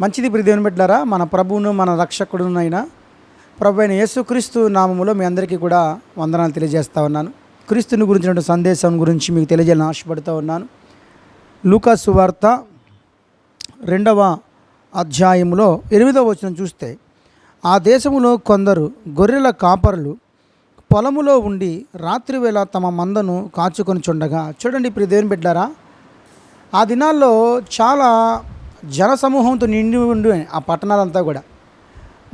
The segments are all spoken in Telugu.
మంచిది ప్రిదేవుని బిడ్డారా మన ప్రభువును మన రక్షకుడునైనా ప్రభు అయిన యేసుక్రీస్తు నామములో మీ అందరికీ కూడా వందనాలు తెలియజేస్తూ ఉన్నాను. క్రీస్తుని గురించిన సందేశం గురించి మీకు తెలియజేయాలని ఆశపడుతూ ఉన్నాను. లూకాసు వార్త రెండవ అధ్యాయములో ఎనిమిదవ వచనం చూస్తే ఆ దేశంలో కొందరు గొర్రెల కాపరులు పొలములో ఉండి రాత్రివేళ తమ మందను కాచుకొని చుండగా. చూడండి ప్రిదేవుని బిడ్డారా ఆ దినాల్లో చాలా జనసమూహంతో నిండి ఉండి ఆ పట్టణాలంతా కూడా.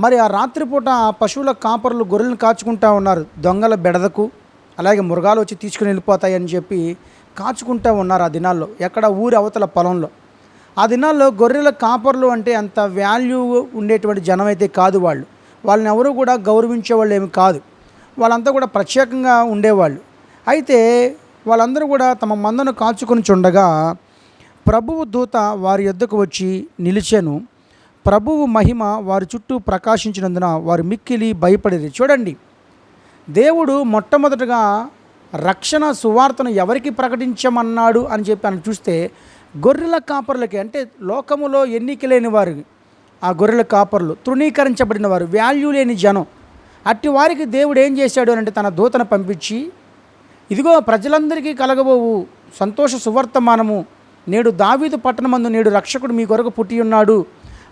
మరి ఆ రాత్రిపూట ఆ పశువుల కాపరులు గొర్రెలను కాచుకుంటా ఉన్నారు. దొంగల బెడదకు అలాగే మృగాలు వచ్చి తీసుకుని వెళ్ళిపోతాయని చెప్పి కాచుకుంటూ ఉన్నారు ఆ దినాల్లో. ఎక్కడ? ఊరి అవతల పొలంలో. ఆ దినాల్లో గొర్రెల కాపర్లు అంటే అంత వాల్యూ ఉండేటువంటి జనం అయితే కాదు వాళ్ళు. వాళ్ళని ఎవరు కూడా గౌరవించే వాళ్ళు ఏమి కాదు. వాళ్ళంతా కూడా ప్రత్యేకంగా ఉండేవాళ్ళు. అయితే వాళ్ళందరూ కూడా తమ మందను కాచుకొని చుండగా ప్రభువు దూత వారి యొద్దకు వచ్చి నిలిచెను. ప్రభువు మహిమ వారి చుట్టూ ప్రకాశించినందున వారు మిక్కిలి భయపడేది చూడండి. దేవుడు మొట్టమొదటగా రక్షణ సువార్తను ఎవరికి ప్రకటించమన్నాడు అని చెప్పి అని చూస్తే గొర్రెల కాపర్లకి అంటే లోకములో ఎన్నిక లేని వారు ఆ గొర్రెల కాపర్లు తృణీకరించబడిన వారు వాల్యూ లేని జనం. అట్టి వారికి దేవుడు ఏం చేశాడు అని అంటే తన దూతను పంపించి ఇదిగో ప్రజలందరికీ కలగబోవు సంతోష సువర్తమానము నేడు దావీదు పట్టణమందు నేడు రక్షకుడు మీ కొరకు పుట్టి ఉన్నాడు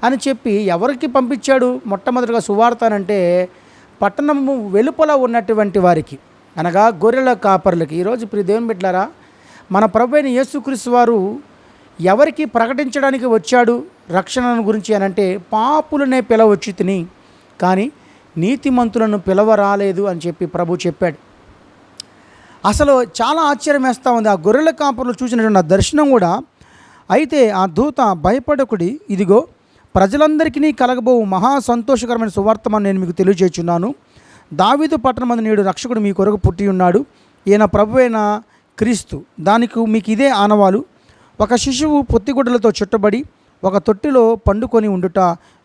అని చెప్పి ఎవరికి పంపించాడు? మొట్టమొదటిగా సువార్త అంటే పట్టణము వెలుపల ఉన్నటువంటి వారికి. అనగా గొర్రెల కాపర్లకి. ఈరోజు ప్రియ దేవుని బిడ్డారా మన ప్రభు అయిన యేసుక్రీస్తు వారు ఎవరికి ప్రకటించడానికి వచ్చాడు? రక్షణను గురించి అని అంటే పాపులనే పిలవచ్చు తిని కానీ నీతిమంతులను పిలవరాలేదు అని చెప్పి ప్రభు చెప్పాడు. అసలు చాలా ఆశ్చర్యం వేస్తూ ఉంది. ఆ గొర్రెల కాపురులు చూసినటువంటి ఆ దర్శనం కూడా. అయితే ఆ దూత భయపడకుడి ఇదిగో ప్రజలందరికీ కలగబో మహా సంతోషకరమైన సువార్తమని నేను మీకు తెలియజేస్తున్నాను. దావీదు పట్టణమందు నేడు రక్షకుడు మీ కొరకు పుట్టి ఉన్నాడు. ఈయన ప్రభువైన క్రీస్తు. దానికి మీకు ఇదే ఆనవాలు. ఒక శిశువు పొత్తిగుడ్డలతో చుట్టబడి ఒక తొట్టిలో పండుకొని ఉండుట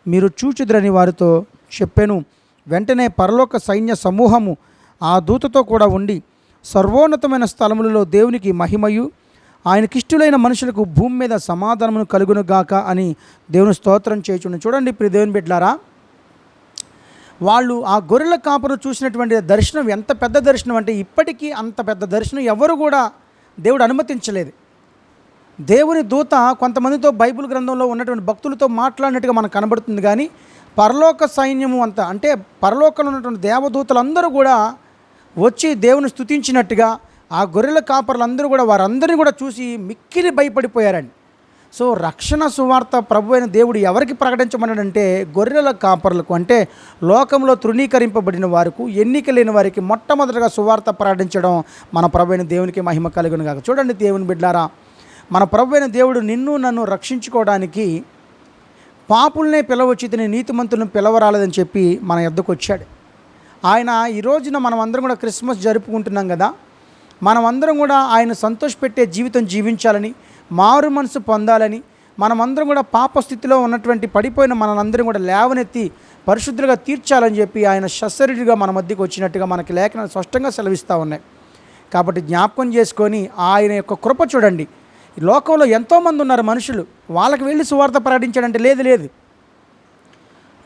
మీరు చూచుదురని వారితో చెప్పాను. వెంటనే పరలోక సైన్య సమూహము ఆ దూతతో కూడా ఉండి సర్వోన్నతమైన స్థలములలో దేవునికి మహిమయు. ఆయనకిష్టులైన మనుషులకు భూమి మీద సమాధానమును కలుగునుగాక అని దేవుని స్తోత్రం చేయుచుండి. చూడండి ఇప్పుడు దేవుని బిడ్డారా వాళ్ళు ఆ గొర్రెల కాపును చూసినటువంటి దర్శనం ఎంత పెద్ద దర్శనం అంటే ఇప్పటికీ అంత పెద్ద దర్శనం ఎవరు కూడా దేవుడు అనుమతించలేదు. దేవుని దూత కొంతమందితో బైబిల్ గ్రంథంలో ఉన్నటువంటి భక్తులతో మాట్లాడినట్టుగా మనకు కనబడుతుంది కానీ పరలోక సైన్యము అంత అంటే పరలోకంలో ఉన్నటువంటి దేవదూతలందరూ కూడా వచ్చి దేవుని స్థుతించినట్టుగా ఆ గొర్రెల కాపర్లందరూ కూడా వారందరినీ కూడా చూసి మిక్కిలి భయపడిపోయారండి. సో రక్షణ సువార్త ప్రభు అయిన దేవుడు ఎవరికి ప్రకటించమన్నాడంటే గొర్రెల కాపర్లకు అంటే లోకంలో తృణీకరింపబడిన వారికి ఎన్నిక లేని వారికి మొట్టమొదటిగా సువార్త ప్రకటించడం మన ప్రభు అయిన దేవునికి మహిమ కలుగును కాక చూడండి దేవుని బిడ్డారా మన ప్రభు అయిన దేవుడు నిన్ను నన్ను రక్షించుకోవడానికి పాపుల్నే పిలవచ్చి నీతిమంతులను పిలవరాలేదని చెప్పి మన ఎద్దకు వచ్చాడు. ఆయన ఈ రోజున మనం అందరం కూడా క్రిస్మస్ జరుపుకుంటున్నాం కదా. మనమందరం కూడా ఆయన సంతోషపెట్టే జీవితం జీవించాలని మారు మనసు పొందాలని మనమందరం కూడా పాప స్థితిలో ఉన్నటువంటి పడిపోయిన మనందరం కూడా లేవనెత్తి పరిశుద్ధులుగా తీర్చాలని చెప్పి ఆయన శస్సరుడిగా మన మధ్యకు వచ్చినట్టుగా మనకి లేఖనాలు స్పష్టంగా సెలవిస్తూ ఉన్నాయి. కాబట్టి జ్ఞాపకం చేసుకొని ఆయన యొక్క కృప చూడండి. లోకంలో ఎంతోమంది ఉన్నారు మనుషులు. వాళ్ళకి వెళ్ళి సువార్త ప్రకటించాడంటే లేదు లేదు.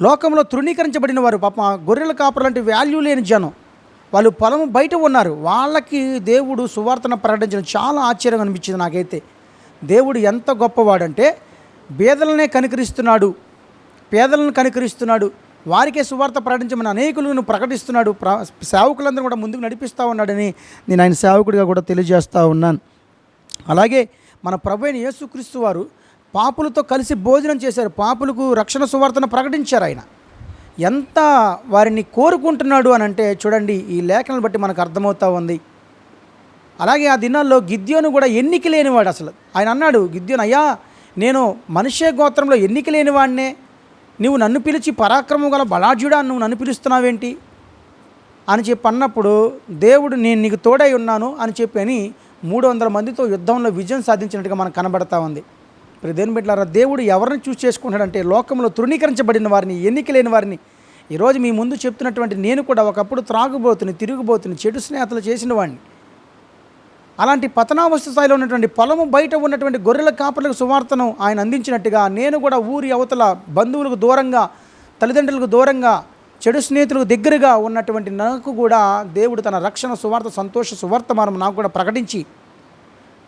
లోకంలో తృణీకరించబడిన వారు పాప గొర్రెల కాపరు లాంటి వాల్యూ లేని జనం. వాళ్ళు పొలం బయట ఉన్నారు. వాళ్ళకి దేవుడు సువార్తను ప్రకటించడం చాలా ఆశ్చర్యం అనిపించింది నాకైతే. దేవుడు ఎంత గొప్పవాడంటే బేదలనే కనికరిస్తున్నాడు. పేదలను కనికరిస్తున్నాడు. వారికే సువార్త ప్రకటించమని అనేకులను ప్రకటిస్తున్నాడు. ప్ర సేవకులందరూ కూడా ముందుకు నడిపిస్తూ ఉన్నాడని నేను ఆయన సేవకుడిగా కూడా తెలియజేస్తూ ఉన్నాను. అలాగే మన ప్రభు అయిన యేసుక్రీస్తు వారు పాపులతో కలిసి భోజనం చేశారు. పాపులకు రక్షణ సువార్తను ప్రకటించారు ఆయన. ఎంత వారిని కోరుకుంటున్నాడు అని అంటే చూడండి ఈ లేఖనలు బట్టి మనకు అర్థమవుతా ఉంది. అలాగే ఆ దినాల్లో గిద్యోను కూడా ఎన్నిక లేనివాడు అసలు. ఆయన అన్నాడు గిద్యోను అయ్యా నేను మనిషే గోత్రంలో ఎన్నిక లేనివాడినే. నువ్వు నన్ను పిలిచి పరాక్రమం గల బలాఢ్యుడా నువ్వు నన్ను పిలుస్తున్నావేంటి? అని చెప్పి అన్నప్పుడు దేవుడు నేను నీకు తోడై ఉన్నాను అని చెప్పి అని మూడు వందల మందితో యుద్ధంలో విజయం సాధించినట్టుగా మనకు కనబడతా ఉంది. మరి దేని బిడ్డారా దేవుడు ఎవరిని చూస్ చేసుకుంటాడంటే లోకంలో తృణీకరించబడిన వారిని ఎన్నిక లేని వారిని. ఈరోజు మీ ముందు చెప్తున్నటువంటి నేను కూడా ఒకప్పుడు త్రాగుబోతుని తిరుగుబోతుని చెడు స్నేహితులు చేసిన వాడిని అలాంటి పతనావస్థ స్థాయిలో ఉన్నటువంటి పొలము బయట ఉన్నటువంటి గొర్రెల కాపర్లకు సువార్తను ఆయన అందించినట్టుగా నేను కూడా ఊరి అవతల బంధువులకు దూరంగా తల్లిదండ్రులకు దూరంగా చెడు స్నేహితులకు దగ్గరగా ఉన్నటువంటి నాకు కూడా దేవుడు తన రక్షణ సువార్త సంతోష సువార్త మనం నాకు కూడా ప్రకటించి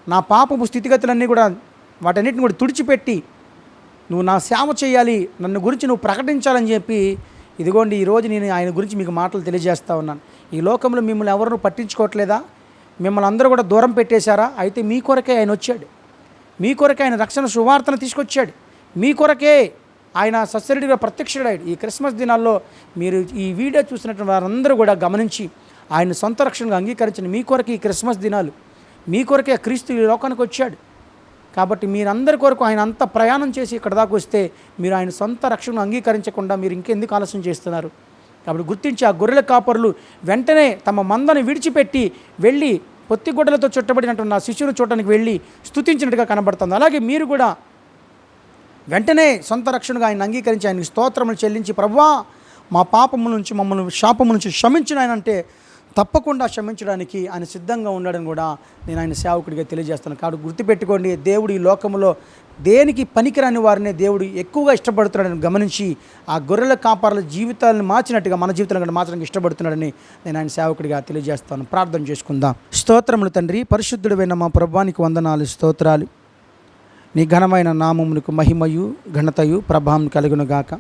నా పాపపు స్థితిగతులన్నీ కూడా వాటన్నిటిని కూడా తుడిచిపెట్టి నువ్వు నా సేవ చేయాలి నన్ను గురించి నువ్వు ప్రకటించాలని చెప్పి ఇదిగోండి ఈరోజు నేను ఆయన గురించి మీకు మాటలు తెలియజేస్తా ఉన్నాను. ఈ లోకంలో మిమ్మల్ని ఎవరు పట్టించుకోవట్లేదా? మిమ్మల్ని అందరూ కూడా దూరం పెట్టేశారా? అయితే మీ కొరకే ఆయన వచ్చాడు. మీ కొరకే ఆయన రక్షణ సువార్తను తీసుకొచ్చాడు. మీ కొరకే ఆయన సస్యరుడిగా ప్రత్యక్షుడాడు ఈ క్రిస్మస్ దినాల్లో మీరు ఈ వీడియో చూసినటువంటి వారందరూ కూడా గమనించి ఆయన సొంత రక్షణగా అంగీకరించిన మీ కొరకు ఈ క్రిస్మస్ దినాలు. మీ కొరకే క్రీస్తు ఈ లోకానికి వచ్చాడు. కాబట్టి మీరందరి కొరకు ఆయన అంత ప్రయాణం చేసి ఇక్కడ దాకా వస్తే మీరు ఆయన సొంత రక్షణను అంగీకరించకుండా మీరు ఇంకెందుకు ఆలస్యం చేస్తున్నారు? కాబట్టి గుర్తించి ఆ గొర్రెల కాపరులు వెంటనే తమ మందను విడిచిపెట్టి వెళ్ళి పొత్తిగొడ్డలతో చుట్టబడినటువంటి నా శిష్యుని చూడటానికి వెళ్ళి స్థుతించినట్టుగా కనబడుతుంది. అలాగే మీరు కూడా వెంటనే సొంత రక్షణగా ఆయన అంగీకరించి ఆయన స్తోత్రములు చెల్లించి ప్రభువా మా పాపము నుంచి మమ్మల్ని శాపము నుంచి క్షమించిన ఆయన అంటే తప్పకుండా క్షమించడానికి ఆయన సిద్ధంగా ఉన్నాడని కూడా నేను ఆయన సేవకుడిగా తెలియజేస్తాను. కాబట్టి గుర్తుపెట్టుకోండి దేవుడు ఈ లోకంలో దేనికి పనికిరాని వారిని దేవుడు ఎక్కువగా ఇష్టపడుతున్నాడని గమనించి ఆ గొర్రెల కాపారాల జీవితాలను మార్చినట్టుగా మన జీవితాలను కూడా మార్చడానికి ఇష్టపడుతున్నాడని నేను ఆయన సేవకుడిగా తెలియజేస్తాను. ప్రార్థన చేసుకుందాం. స్తోత్రములు తండ్రి పరిశుద్ధుడైన మా ప్రభానికి వందనాలు స్తోత్రాలు. నీ ఘనమైన నామమునకు మహిమయు ఘనతయు ప్రభావం కలుగును గాక.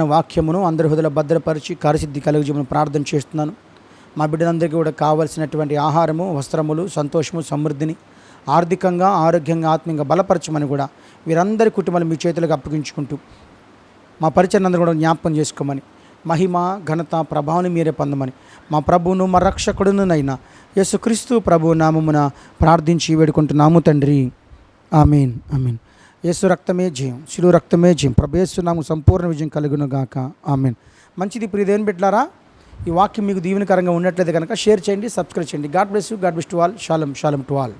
వాక్యమును అందరి హృదయ భద్రపరిచి కార్యసిద్ధి కలుగుజమని ప్రార్థన చేస్తున్నాను. మా బిడ్డలందరికీ కూడా కావలసినటువంటి ఆహారము వస్త్రములు సంతోషము సమృద్ధిని ఆర్థికంగా ఆరోగ్యంగా ఆత్మీయంగా బలపరచమని కూడా వీరందరి కుటుంబాలు మీ చేతులకు అప్పగించుకుంటూ మా పరిచయం కూడా జ్ఞాపకం చేసుకోమని మహిమ ఘనత ప్రభావాన్ని మీరే పొందమని మా ప్రభువును మా రక్షకుడునైనా యేసుక్రీస్తు ప్రభు నామమున ప్రార్థించి వేడుకుంటున్నాము తండ్రి. Amen amen. యేసు రక్తమే జయం శిలు రక్తమే జయం. ప్రభు యేసు నాము సంపూర్ణ విజయం కలుగును గాక. ఆమెన్. మంచిది ఇప్పుడు ఇదేం పెట్టారా ఈ వాక్యం మీకు దీవెనకరంగా ఉన్నట్లయితే కనుక షేర్ చేయండి సబ్స్క్రైబ్ చేయండి. God bless you God bless to all. Shalom shalom to all.